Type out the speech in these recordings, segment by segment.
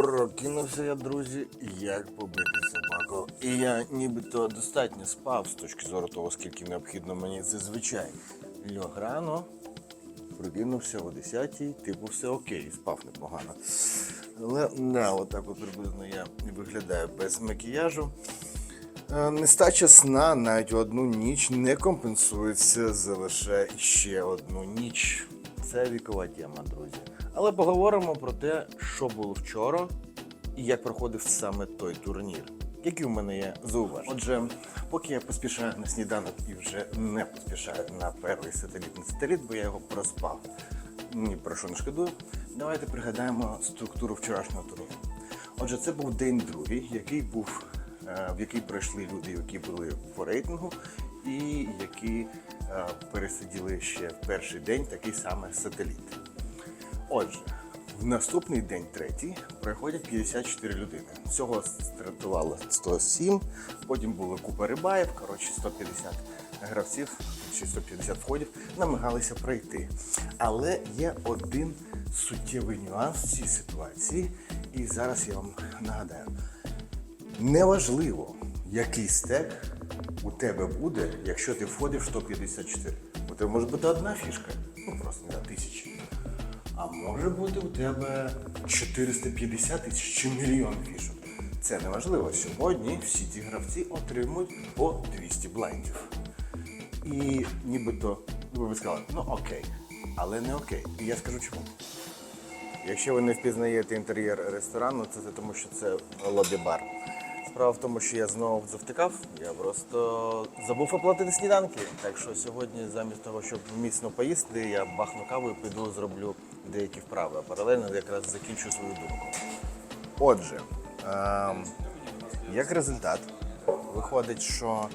Прокинувся я, друзі, як побити собаку. І я нібито достатньо спав з точки зору того, скільки необхідно мені зазвичай. Льох рано, прокинувся о 10-й, типу все окей, спав непогано. Але да, отак от приблизно я виглядаю без макіяжу. Е, Нестача сна навіть одну ніч не компенсується за лише ще одну ніч. Це вікова тема, друзі. Але поговоримо про те, що було вчора і як проходив саме той турнір. Які у мене є зауваження. Отже, поки я поспішаю на сніданок і вже не поспішаю на перший сателітний сателіт, бо я його проспав. Ні про що не шкодую. Давайте пригадаємо структуру вчорашнього турніру. Отже, це був день другий, який був е, в який пройшли люди, які були по рейтингу, і які е, пересиділи ще в перший день такий саме сателіт. Отже, в наступний день третій приходять 54 людини. Всього стартувало 107, потім було купа рибаїв, коротше 150 гравців чи 150 входів намагалися пройти. Але є один суттєвий нюанс в цій ситуації, і зараз я вам нагадаю. Неважливо, який стек у тебе буде, якщо ти входиш в 154. У тебе може бути одна фішка, ну просто не на тисячі. А може бути у тебе 450 тисяч чи мільйон фішок. Це не важливо. Сьогодні всі ці гравці отримують по 200 блайндів. І нібито ви б сказали, ну окей, але не окей. І я скажу чому. Якщо ви не впізнаєте інтер'єр ресторану, це тому, що це лобі-бар. Справа в тому, що я знову завтикав, я просто забув оплатити сніданки. Так що сьогодні, замість того, щоб міцно поїсти, я бахну каву і піду зроблю деякі вправи. А паралельно якраз закінчу свою думку. Отже, ем, як результат, виходить, що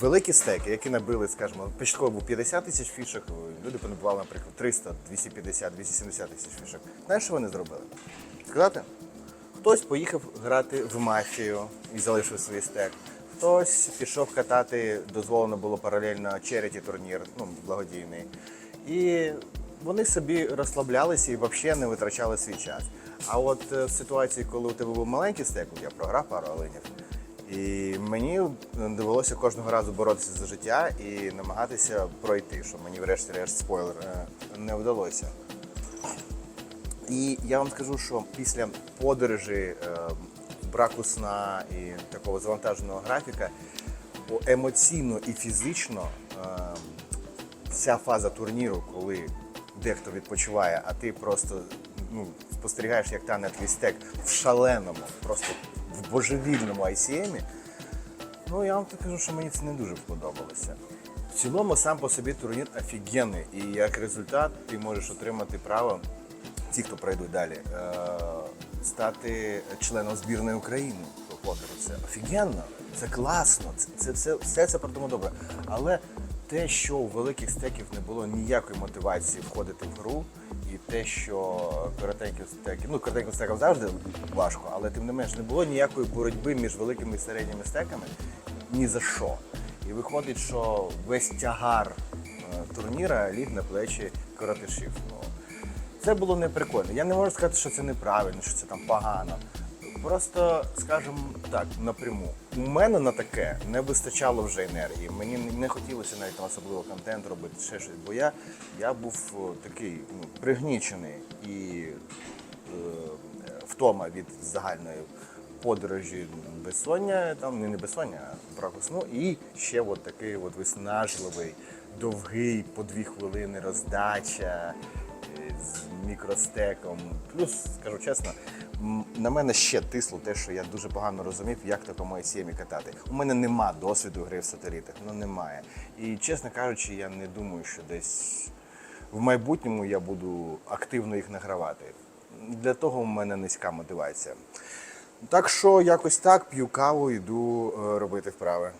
великі стеки, які набили, скажімо, початково був 50 тисяч фішок, люди понабували, наприклад, 300, 250, 270 тисяч фішок. Знаєш, що вони зробили? Сказати? Хтось поїхав грати в мафію і залишив свій стек. Хтось пішов катати, дозволено було паралельно череті турнір, ну, благодійний. І вони собі розслаблялися і взагалі не витрачали свій час. А от е, в ситуації, коли у тебе був маленький стек, я програв пару оленів, і мені довелося кожного разу боротися за життя і намагатися пройти, що мені врешті-решт спойлер е, не вдалося. І я вам скажу, що після подорожі, е, браку сна і такого завантаженого графіка, емоційно і фізично е, ця фаза турніру, коли дехто відпочиває, а ти просто ну, спостерігаєш, як тане твій стек в шаленому, просто в божевільному ICM, Ну, я вам так кажу, що мені це не дуже сподобалося. В цілому сам по собі турнір офігенний, і як результат ти можеш отримати право, ті, хто пройдуть далі, е- стати членом збірної України по покеру. Це офігенно, це класно, це, це все, все це про тому добре. Але те, що у великих стеків не було ніякої мотивації входити в гру, і те, що коротенькі стеки, ну коротеньким стекам завжди важко, але тим не менш не було ніякої боротьби між великими і середніми стеками ні за що. І виходить, що весь тягар е, турніра ліг на плечі коротишів. Ну, це було не прикольно. Я не можу сказати, що це неправильно, що це там погано. Просто, скажімо так, напряму. У мене на таке не вистачало вже енергії. Мені не- хотілося навіть там особливо контент робити, ще щось. Бо я, я був такий ну, пригнічений і е, втома від загальної подорожі безсоння, там не, не безсоння, а браку сну, і ще от такий от виснажливий, довгий, по дві хвилини роздача е, з мікростеком. Плюс, скажу чесно, на мене ще тисло те, що я дуже погано розумів, як такому ICM катати. У мене нема досвіду гри в сателітах, ну немає. І чесно кажучи, я не думаю, що десь в майбутньому я буду активно їх награвати. Для того у мене низька мотивація. Так що якось так п'ю каву, йду е, робити вправи.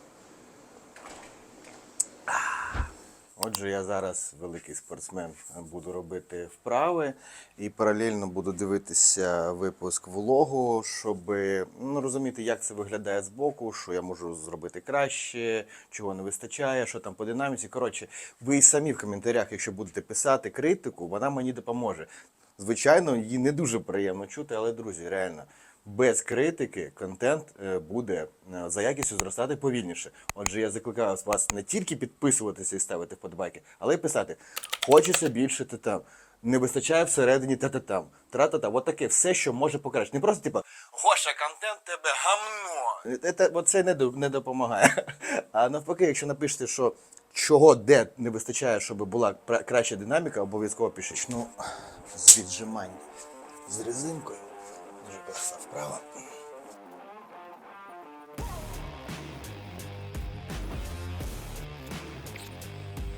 Отже, я зараз великий спортсмен, буду робити вправи і паралельно буду дивитися випуск влогу, щоб ну, розуміти, як це виглядає збоку, що я можу зробити краще, чого не вистачає, що там по динаміці. Коротше, ви і самі в коментарях, якщо будете писати критику, вона мені допоможе. Звичайно, її не дуже приємно чути, але друзі, реально. Без критики контент е, буде е, за якістю зростати повільніше. Отже, я закликаю вас не тільки підписуватися і ставити вподобайки, але й писати: хочеться більше та там. Не вистачає всередині та та там. Тра-та-та. От таке все, що може покращити. Не просто типу, Гоша, контент тебе гамно. Це, оце не, не допомагає. А навпаки, якщо напишете, що чого де не вистачає, щоб була краща динаміка, обов'язково пишіть. Ну, з віджимань з резинкою. Дуже краса вправа.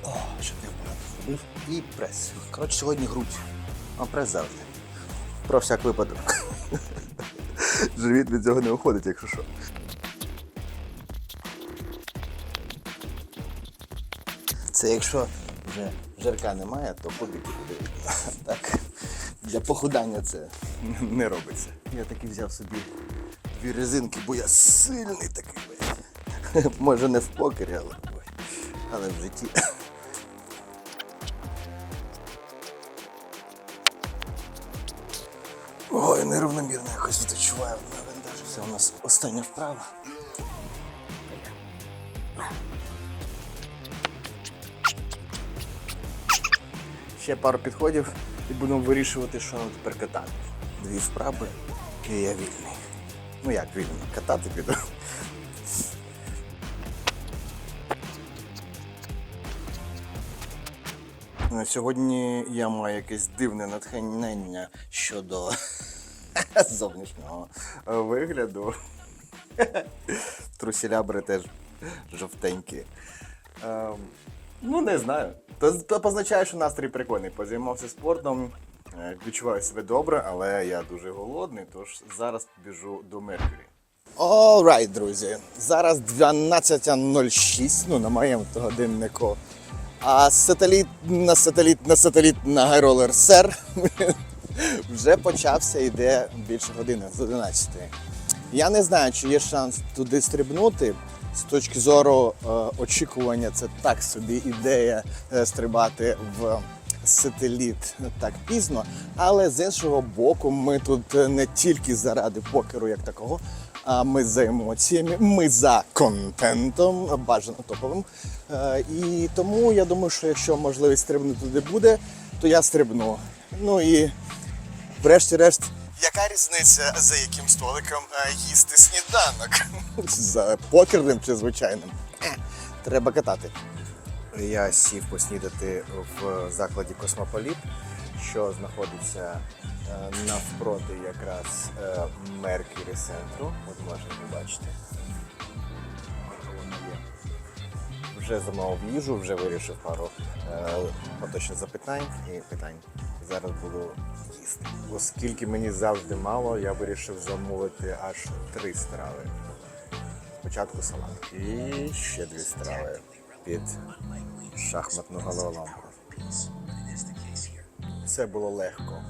О, щоб я зробив. І прес. Коротше, сьогодні грудь. А прес завжди. Про всяк випадок. Живіт від цього не уходить, якщо що. Це якщо вже жарка немає, то буде. Так, для похудання це не робиться. Я таки взяв собі дві резинки, бо я сильний такий. блядь. Може не в покері, але, але в житті. Ой, нерівномірно якось відчуваю на вантажі. Це у нас остання вправа. Ще пару підходів і будемо вирішувати, що нам тепер катати. Дві вправи і я вільний. Ну як вільний? Катати піду. Сьогодні я маю якесь дивне натхнення щодо зовнішнього вигляду. Трусілябри теж жовтенькі. Ем, ну, не знаю. То позначає, що настрій прикольний. Позаймався спортом, відчуваю себе добре, але я дуже голодний, тож зараз біжу до Меркурі. Alright, друзі. Зараз 12.06, ну на моєму годиннику. А сателіт на сателіт на сателіт на Гайролер Сер вже почався, йде більше години з 11. Я не знаю, чи є шанс туди стрибнути. З точки зору е, очікування, це так собі ідея е, стрибати в сателіт так пізно. Але з іншого боку, ми тут е, не тільки заради покеру як такого, а ми за емоціями, ми за контентом, бажано топовим. Е, і тому я думаю, що якщо можливість стрибнути туди буде, то я стрибну. Ну і врешті-решт, яка різниця за яким столиком е, їсти сніданок? За покерним чи звичайним? Треба катати. Я сів поснідати в закладі Космополіт, що знаходиться е, навпроти якраз е, Меркюрі центру. От можна побачити. Вже замовив їжу, вже вирішив пару е, поточних запитань і питань. Зараз буду їсти. Оскільки мені завжди мало, я вирішив замовити аж три страви. Спочатку салат. І ще дві страви під шахматну головоломку. Все було легко.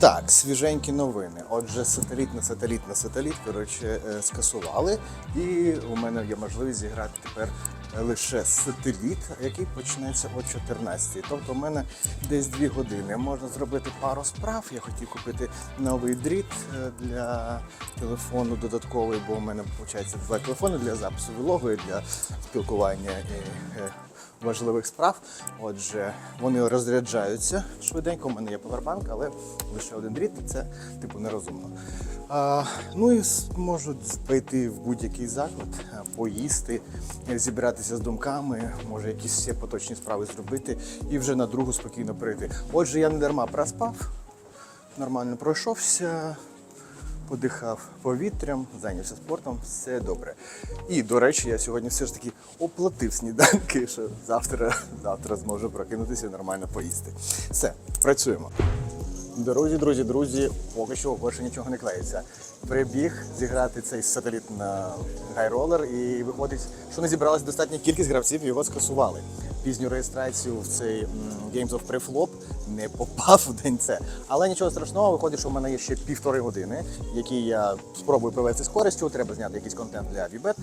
Так, свіженькі новини. Отже, сателіт на сателіт на сателіт, коротше, е, скасували. І у мене є можливість зіграти тепер лише сателіт, який почнеться о 14. Тобто, у мене десь 2 години. Можна зробити пару справ. Я хотів купити новий дріт е, для телефону додатковий, бо у мене виходить два телефони для запису влогу і для спілкування і е, важливих справ. Отже, вони розряджаються швиденько. У мене є повербанк, але лише один дріт, це типу нерозумно. А, ну і с- можу пойти в будь-який заклад, поїсти, зібратися з думками, може якісь ще поточні справи зробити і вже на другу спокійно прийти. Отже, я не дарма проспав, нормально пройшовся подихав повітрям, зайнявся спортом, все добре. І, до речі, я сьогодні все ж таки оплатив сніданки, що завтра, завтра зможу прокинутися і нормально поїсти. Все, працюємо. Дорозі, друзі, друзі, поки що більше нічого не клеїться. Прибіг зіграти цей сателіт на гайролер, і виходить, що не зібралась достатня кількість гравців, його скасували. пізню реєстрацію в цей Games of Preflop, не попав в день це. Але нічого страшного, виходить, що в мене є ще півтори години, які я спробую провести з користю. Треба зняти якийсь контент для Vbet.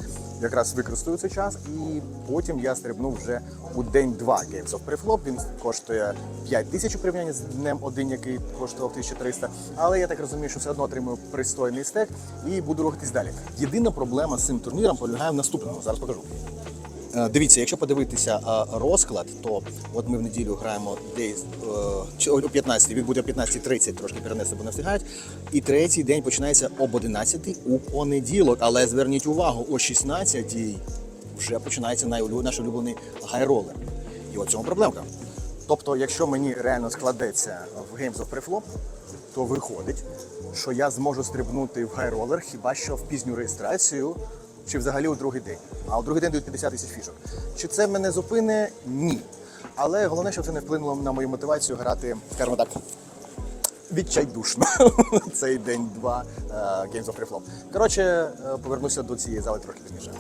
Якраз використаю цей час, і потім я стрибну вже у день 2 Games of Preflop. Він коштує 5 тисяч у порівнянні з днем один, який коштував 1300. Але я так розумію, що все одно отримую пристойний стек і буду рухатись далі. Єдина проблема з цим турніром полягає в наступному. Зараз покажу. Е, Дивіться, якщо подивитися е, розклад, то от ми в неділю граємо десь е, о 15, він буде о 15.30, трошки перенесли, бо не встигають. І третій день починається об 11 у понеділок. Але зверніть увагу, о 16 вже починається наш улюблений гайролер. І от цьому проблемка. Тобто, якщо мені реально складеться в Games of Preflop, то виходить, що я зможу стрибнути в гайролер хіба що в пізню реєстрацію чи взагалі у другий день. А у другий день дають 50 тисяч фішок. Чи це мене зупине? Ні. Але головне, щоб це не вплинуло на мою мотивацію грати, скажімо так, відчайдушно цей день два е, Games of Preflop. Коротше, е, повернуся до цієї зали трохи пізніше.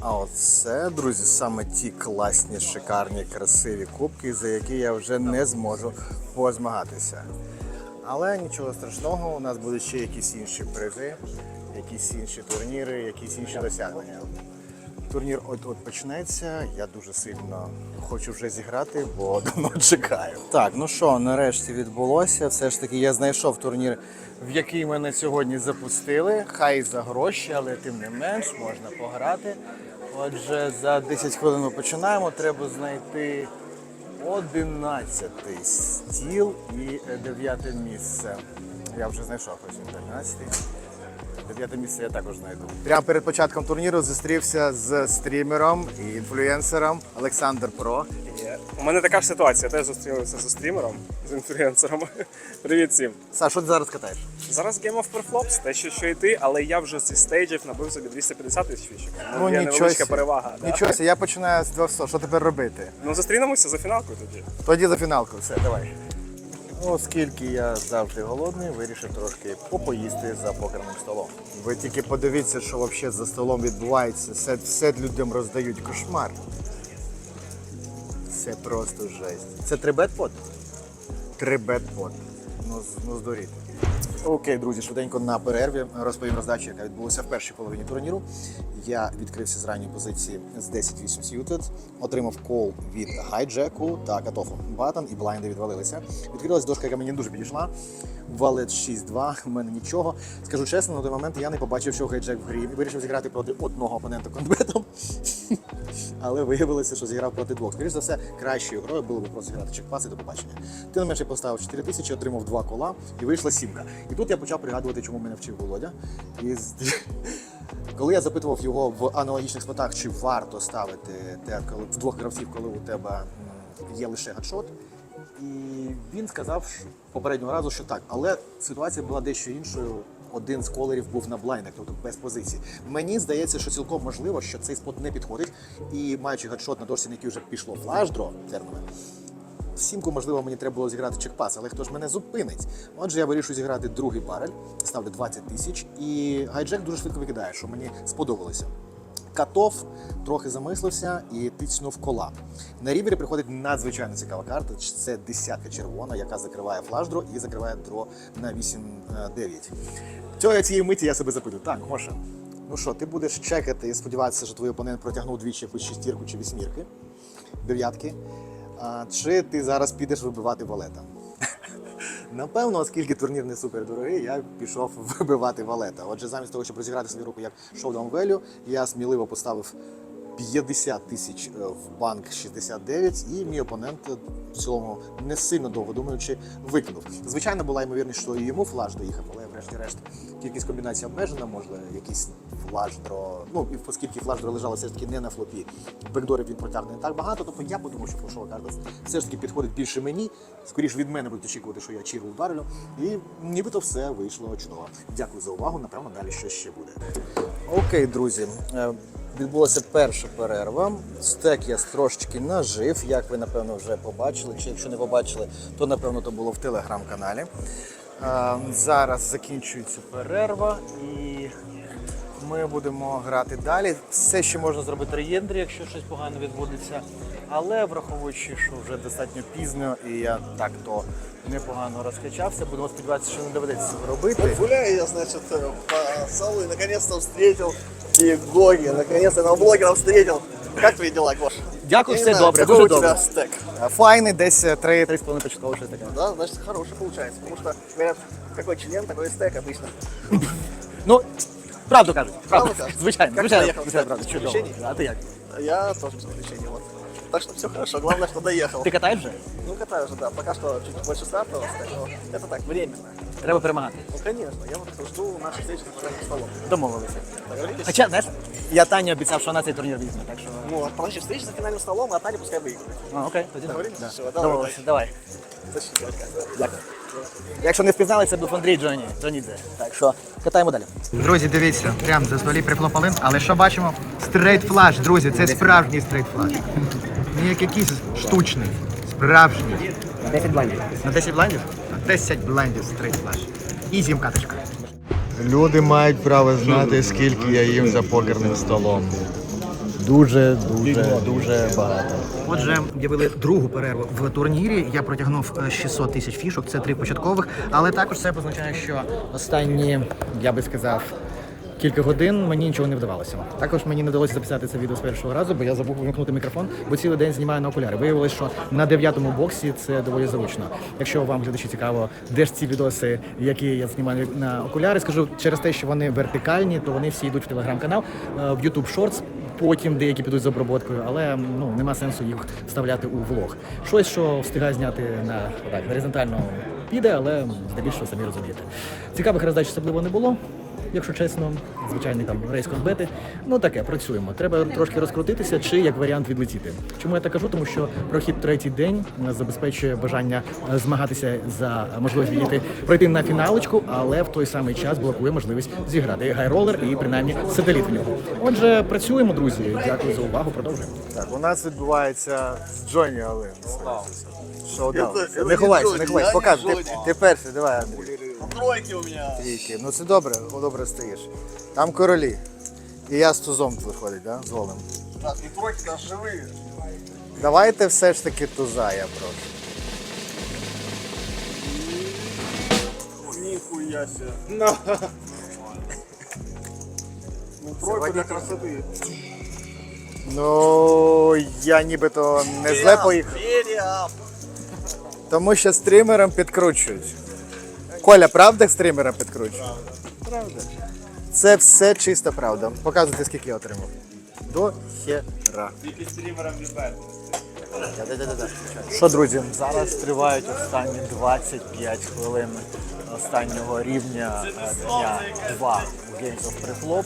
А оце, друзі, саме ті класні, шикарні, красиві кубки, за які я вже не зможу позмагатися. Але нічого страшного, у нас будуть ще якісь інші призи, якісь інші турніри, якісь інші досягнення. Турнір от-от почнеться. Я дуже сильно хочу вже зіграти, бо давно чекаю. Так, ну що, нарешті відбулося. Все ж таки я знайшов турнір, в який мене сьогодні запустили. Хай за гроші, але тим не менш можна пограти. Отже, за 10 хвилин ми починаємо. Треба знайти 11 стіл і 9 місце. Я вже знайшов ось він 11. Дев'яте місце я також знайду. Прямо перед початком турніру зустрівся з стрімером і інфлюенсером Олександр Про. У мене така ж ситуація. Теж зустрілися зі стрімером, з інфлюенсером. Привіт всім. Саш, що ти зараз катаєш? Зараз Game of Perflops, те, що, що йти, але я вже зі стейджів набив собі 250 тисяч фішок. Ну, є невеличка сі. перевага. Да. Нічого, сі, я починаю з 200. Що тепер робити? Ну зустрінемося за фіналкою тоді. Тоді за фіналку, все, давай. Оскільки я завжди голодний, вирішив трошки попоїсти за покерним столом. Ви тільки подивіться, що взагалі за столом відбувається. Все, все людям роздають кошмар. Це просто жесть. Це трибет-под? Трибет-под. Ну, ну здуріть. Окей, друзі, швиденько на перерві розповім роздачу, яка відбулася в першій половині турніру. Я відкрився з ранньої позиції з 10-8 suited, отримав кол від хайджеку та катофу. Батон і блайнди відвалилися. Відкрилась дошка, яка мені дуже підійшла. Валет 6-2, у мене нічого. Скажу чесно, на той момент я не побачив, що хайджек в грі. Вирішив зіграти проти одного опонента конбетом. Але виявилося, що зіграв проти двох. Скоріше за все, кращою грою було б просто зіграти чекпас і до побачення. Тим не менше поставив 4 тисячі, отримав два кола і вийшла сімка. І тут я почав пригадувати, чому мене вчив Володя. І коли я запитував його в аналогічних спотах, чи варто ставити те, коли в двох гравців, коли у тебе є лише гадшот. І він сказав попереднього разу, що так, але ситуація була дещо іншою. Один з колерів був на блайндах, тобто без позиції. Мені здається, що цілком можливо, що цей спот не підходить, і маючи гадшот на дошці, на який вже пішло флашдро терміни, в сімку, можливо, мені треба було зіграти чекпас, але хто ж мене зупинить? Отже, я вирішую зіграти другий барель, ставлю 20 тисяч, і гайджек дуже швидко викидає, що мені сподобалося. Катов трохи замислився і тицнув кола. На рівері приходить надзвичайно цікава карта. Це десятка червона, яка закриває флаш-дро і закриває дро на 8-9. Цього цієї миті я себе запитую. Так, Гоша, ну що, ти будеш чекати і сподіватися, що твій опонент протягнув двічі якусь шестірку чи вісьмірки, дев'ятки. А, чи ти зараз підеш вибивати валета? Напевно, оскільки турнір не супер дорогий, я пішов вибивати валета. Отже, замість того, щоб розіграти собі руку як showdown value, я сміливо поставив 50 тисяч е, в банк 69, і мій опонент е, в цілому не сильно довго думаючи викинув. Звичайно, була ймовірність, що і йому флаш доїхав, але врешті-решт кількість комбінацій обмежена, можливо, якийсь флаш-дро. Ну, і оскільки флаш-дро лежало все ж таки не на флопі, бекдорів він протягне не так багато, тобто я подумав, що флешова карта все ж таки підходить більше мені. Скоріше від мене будуть очікувати, що я чіру вдарю. І нібито все вийшло чудово. Дякую за увагу. Напевно, далі щось ще буде. Окей, друзі. Відбулася перша перерва. Стек я трошечки нажив, як ви напевно вже побачили. Чи якщо не побачили, то напевно то було в телеграм-каналі. Е, Зараз закінчується перерва і ми будемо грати далі. Все ще можна зробити реєндрі, якщо щось погано відбудеться. Але враховуючи, що вже достатньо пізно і я так то непогано розкачався, будемо сподіватися, що не доведеться робити. Гуляю я, значит, э, по салу и наконец-то встретил и Гоги, наконец-то на блогера встретил. Как твои дела, Гош? Дякую, все добре, дуже добре. стек? Файний, десь 3-3,5 початково щось таке. Да, значит, хороший получается. Потому что, говорят, какой член, такой и стек обычно. Ну, правду кажуть. Правду Правду. кажуть. Звичайно, Как звичайно, доїхав, звичайно, кстати, правда. без Чудово. приключений? А ти як? Я тоже без приключений, вот. Так что все хорошо, главное, что доехал. Ти катаєш вже? Ну, катаю уже, да, пока что чуть больше стартового стек, но это так, временно. Треба перемагати. Ну, конечно, я вот жду нашей встречи за финальным столом. Домовилися. Договорились? Хоча, знаєш, я Тані обіцяв, що вона цей турнір візьме, так що. Ну, а подожди, встреча за финальным столом, а Таня пускай выиграет. А, окей, тоді Договорились? Да. Все, давай, Домовилися, давай. Защита. Дякую. Якщо не впізнали, це був Андрій Джоні, Джонідзе. Так що катаємо далі. Друзі, дивіться, прям за столі приплопали. Але що бачимо? Стрейт флаш, друзі, це справжній стрейт флаш. Не як якийсь штучний, справжній. 10 блайндів. На 10 блайндів? На 10 блайндів стрейт флаш. Ізім каточка. Люди мають право знати, скільки я їм за покерним столом. Дуже, дуже, дуже багато. Отже, об'явили другу перерву в турнірі. Я протягнув е, 600 тисяч фішок, це три початкових, але також це позначає, що останні, я би сказав, кілька годин мені нічого не вдавалося. Також мені не вдалося записати це відео з першого разу, бо я забув вимкнути мікрофон, бо цілий день знімаю на окуляри. Виявилось, що на дев'ятому боксі це доволі зручно. Якщо вам глядачі цікаво, де ж ці відоси, які я знімаю на окуляри, скажу через те, що вони вертикальні, то вони всі йдуть в телеграм-канал, е, в YouTube Shorts, Потім деякі підуть з оброботкою, але ну нема сенсу їх вставляти у влог. Щось, що встигаю зняти на так, горизонтально піде, але здебільшого самі розумієте. Цікавих роздач особливо не було. Якщо чесно, звичайний там рейс бети. Ну таке, працюємо. Треба трошки розкрутитися чи як варіант відлетіти. Чому я так кажу? Тому що прохід третій день е, забезпечує бажання е, змагатися за можливість відійти пройти на фіналочку, але в той самий час блокує можливість зіграти гайролер і принаймні сателіт в нього. Отже, працюємо, друзі. Дякую за увагу. Продовжуємо. Так, у нас відбувається з Джоні Алин. Шоудаун. Не ховайся, не ховайся. Покажи. Ти, ти перший, давай, Андрій. Тройки у меня. Трійки. Ну це добре, добре стоїш. Там королі. І я з тузом виходить, да? з голим. Так, не тройки, да живые. Давайте все ж таки туза, я прошу. Нихуя себе. Ну, тройку для красоты. Ну, я нібито не зле поїхав. Тому що стрімерам підкручують. Коля, правда стрімерам підкручують? Правда. Це все чиста правда. Показуйте, скільки я отримав. До хера. Тільки стрімерам відбер. Що, друзі, зараз тривають останні 25 хвилин останнього рівня е, дня 2 у Games of Preflop.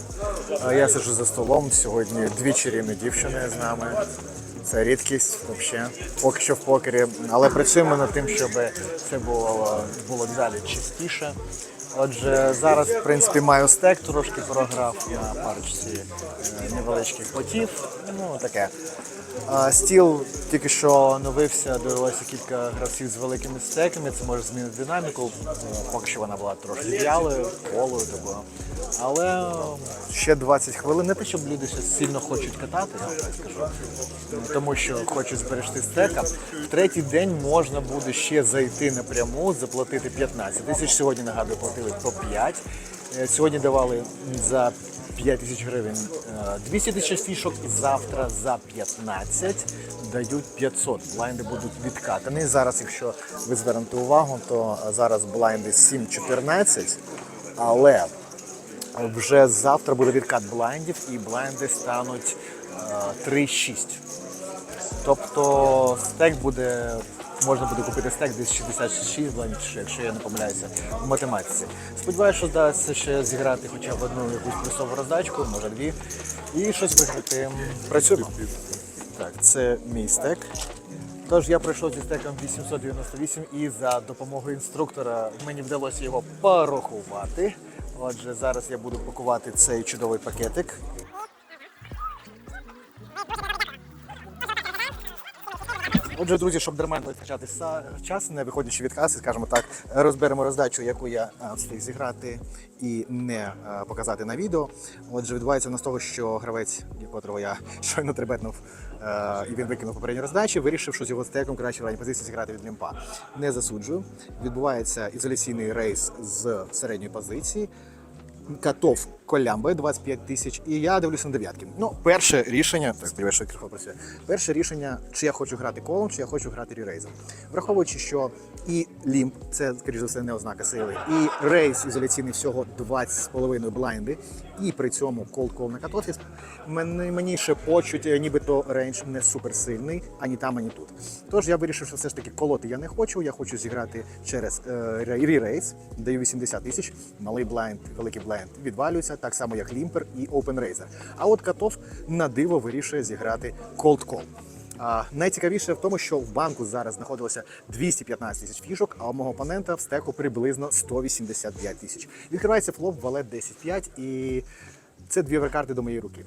Е, Я сиджу за столом. Сьогодні дві чарівні дівчини з нами. Це рідкість взагалі, поки що в покері. Але працюємо над тим, щоб це було, було далі частіше. Отже, зараз, в принципі, маю стек, трошки програв на парочці е, невеличких потів. Ну, таке. Стіл тільки що оновився, довелося кілька гравців з великими стеками. Це може змінити динаміку. Е, Поки що вона була трошки в'ялою, полою такою. Але ще 20 хвилин. Не те, щоб люди щось сильно хочуть катати, я так скажу. Тому що хочуть зберегти стека. В третій день можна буде ще зайти напряму, заплатити 15 тисяч. Сьогодні нагадую, платили по 5. Е, Сьогодні давали за 5 тисяч гривень е, 200 тисяч фішок. Завтра за 15 дають 500. Блайнди будуть відкатані. Зараз, якщо ви звернете увагу, то е, зараз блайнди 7-14, але вже завтра буде відкат блайндів і блайнди стануть е, 3-6. Тобто стек буде, можна буде купити стек десь 66 блайндів, якщо я не помиляюся, в математиці. Сподіваюся, що вдасться ще зіграти хоча б одну якусь плюсову роздачку, може дві, і щось виграти. Працюємо. Так, це мій стек. Тож я пройшов зі стеком 898 і за допомогою інструктора мені вдалося його порахувати. Отже, зараз я буду пакувати цей чудовий пакетик. Отже, друзі, щоб дарменно витрачати са- час, не виходячи від каси, скажімо так, розберемо роздачу, яку я встиг зіграти і не показати на відео. Отже, відбувається у нас того, що гравець, котрого я щойно трибетнув, е, і він викинув попередні роздачі, вирішив, що з його стеком краще в ранній позиції зіграти від лімпа. Не засуджую. Відбувається ізоляційний рейс з середньої позиції. Катов колямби 25 тисяч, і я дивлюся на дев'ятки. Ну, перше рішення, так сподіваюся, що крихо працює. Перше рішення, чи я хочу грати колом, чи я хочу грати ререйзом. Враховуючи, що і лімп, це, скоріш за все, не ознака сили, і рейс ізоляційний всього 20,5 блайнди, і при цьому кол на катофі, мені, мені ще почуть, е, нібито рейндж не суперсильний, ані там, ані тут. Тож я вирішив, що все ж таки колоти я не хочу. Я хочу зіграти через е, ререйс, даю 80 тисяч, малий блайнд, великий блайнд відвалюється, так само як лімпер і Open Razer. А от Катов на диво вирішує зіграти Cold Call. Найцікавіше в тому, що в банку зараз знаходилося 215 тисяч фішок, а у мого опонента в стеку приблизно 185 тисяч. Відкривається флоп, валет 10-5 і це дві оверкарти до моєї руки.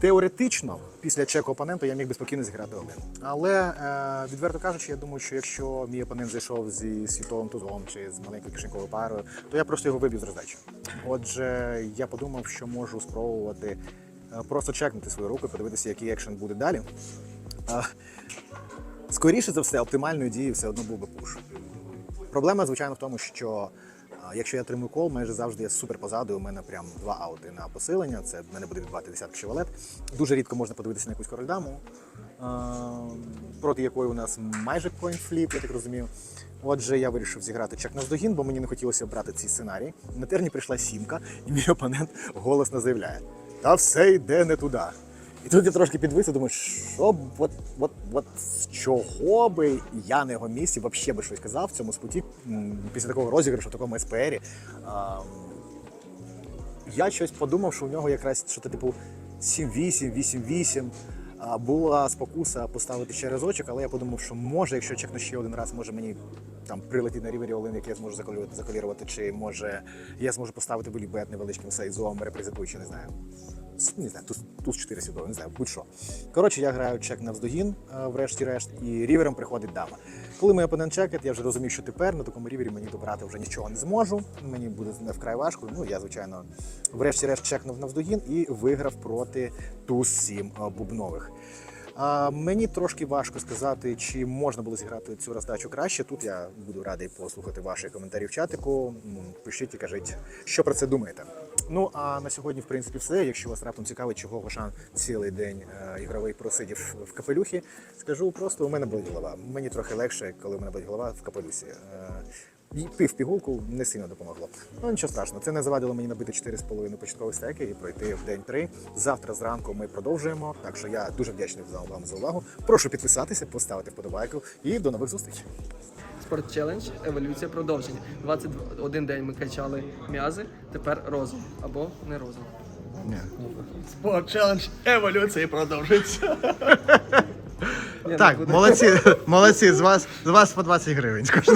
Теоретично, після чеку опонента я міг би спокійно зіграти один. Але е, відверто кажучи, я думаю, що якщо мій опонент зайшов зі світовим тузом чи з маленькою кишеньковою парою, то я просто його виб'ю з роздачі. Отже, я подумав, що можу спробувати е, просто чекнути свою руку, подивитися, який екшен буде далі. Скоріше за все, оптимальною дією все одно був би пуш. Проблема, звичайно, в тому, що якщо я отримую кол, майже завжди я супер позаду. У мене прям два аути на посилення. Це в мене буде відбувати десятки шевалет. Дуже рідко можна подивитися на якусь корольдаму, проти якої у нас майже коінфліп, я так розумію. Отже, я вирішив зіграти чек на здогін, бо мені не хотілося брати цей сценарій. На терні прийшла сімка, і мій опонент голосно заявляє: Та все йде не туди. І тут я трошки підвис думаю, що от, от, от з чого би я на його місці взагалі би щось казав в цьому споті після такого розіграшу, в такому СПРі. А, я щось подумав, що у нього якраз що-то типу 7-8, 8-8. Була спокуса поставити ще разочок, але я подумав, що може, якщо чекну ще один раз, може мені там прилетить на рівері Олин, який я зможу заколірувати, чи може я зможу поставити волібет невеличким сайзом, репрезентуючи, не знаю. Не знаю, туз, туз 4 сюди, не знаю, будь-що. Коротше, я граю чек на вздогін, е, врешті-решт, і рівером приходить дама. Коли мій опонент чекає, я вже розумів, що тепер на такому рівері мені добрати вже нічого не зможу. Мені буде не вкрай важко. Ну я, звичайно, врешті-решт чекнув на вздогін і виграв проти туз 7 бубнових. А, мені трошки важко сказати, чи можна було зіграти цю роздачу краще. Тут я буду радий послухати ваші коментарі в чатику. Пишіть і кажіть, що про це думаєте. Ну а на сьогодні, в принципі, все. Якщо вас раптом цікавить, чого Гошан цілий день е, ігровий просидів в капелюхі, скажу просто: у мене болить голова. Мені трохи легше, коли у мене болить голова в капелюсі. І пив пігулку не сильно допомогло. Ну нічого страшного, це не завадило мені набити 4,5 початкові стеки і пройти в день 3. Завтра зранку ми продовжуємо. Так що я дуже вдячний вам за увагу. Прошу підписатися, поставити вподобайку і до нових зустрічей. Спорт челендж, еволюція продовження. 21 день ми качали м'язи, тепер розум або не розум. Спорт челлендж, эволюция продолжится. Так, молодці, молодці, з вас, з вас по 20 гривень. скажу.